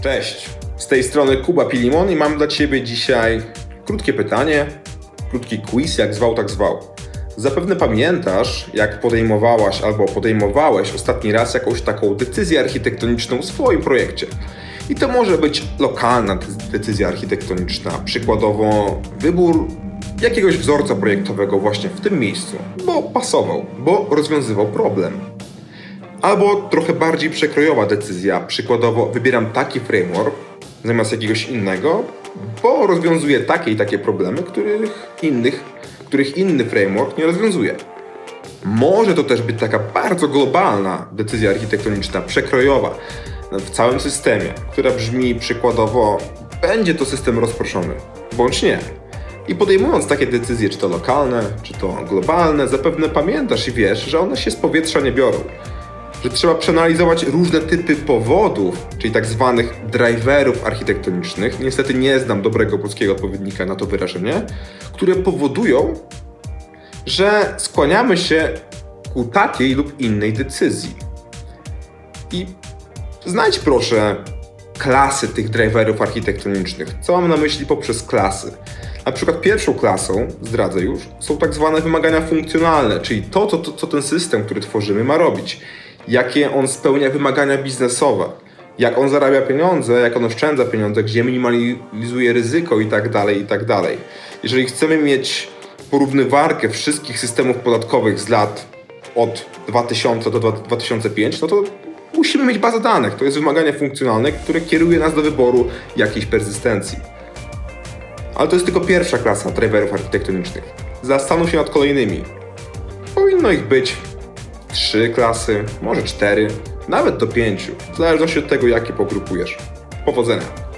Cześć, z tej strony Kuba Pilimon i mam dla Ciebie dzisiaj krótkie pytanie, krótki quiz, jak zwał, tak zwał. Zapewne pamiętasz, jak podejmowałaś albo podejmowałeś ostatni raz jakąś taką decyzję architektoniczną w swoim projekcie. I to może być lokalna de- decyzja architektoniczna, przykładowo wybór jakiegoś wzorca projektowego właśnie w tym miejscu, bo pasował, bo rozwiązywał problem. Albo trochę bardziej przekrojowa decyzja, przykładowo wybieram taki framework zamiast jakiegoś innego, bo rozwiązuje takie i takie problemy, których innych, których inny framework nie rozwiązuje. Może to też być taka bardzo globalna decyzja architektoniczna, przekrojowa w całym systemie, która brzmi przykładowo będzie to system rozproszony, bądź nie. I podejmując takie decyzje, czy to lokalne, czy to globalne, zapewne pamiętasz i wiesz, że one się z powietrza nie biorą że trzeba przeanalizować różne typy powodów, czyli tak zwanych driverów architektonicznych. Niestety nie znam dobrego polskiego odpowiednika na to wyrażenie, które powodują, że skłaniamy się ku takiej lub innej decyzji. I znajdź proszę klasy tych driverów architektonicznych. Co mam na myśli poprzez klasy? Na przykład pierwszą klasą, zdradzę już, są tak zwane wymagania funkcjonalne, czyli to, co, co ten system, który tworzymy, ma robić. Jakie on spełnia wymagania biznesowe, jak on zarabia pieniądze, jak on oszczędza pieniądze, gdzie minimalizuje ryzyko i tak dalej, i tak dalej. Jeżeli chcemy mieć porównywarkę wszystkich systemów podatkowych z lat od 2000 do 2005, no to musimy mieć bazę danych. To jest wymaganie funkcjonalne, które kieruje nas do wyboru jakiejś perzystencji. Ale to jest tylko pierwsza klasa driverów architektonicznych. Zastanów się nad kolejnymi. Powinno ich być trzy klasy, może cztery, nawet do pięciu, w zależności od tego, jakie pogrupujesz. Powodzenia!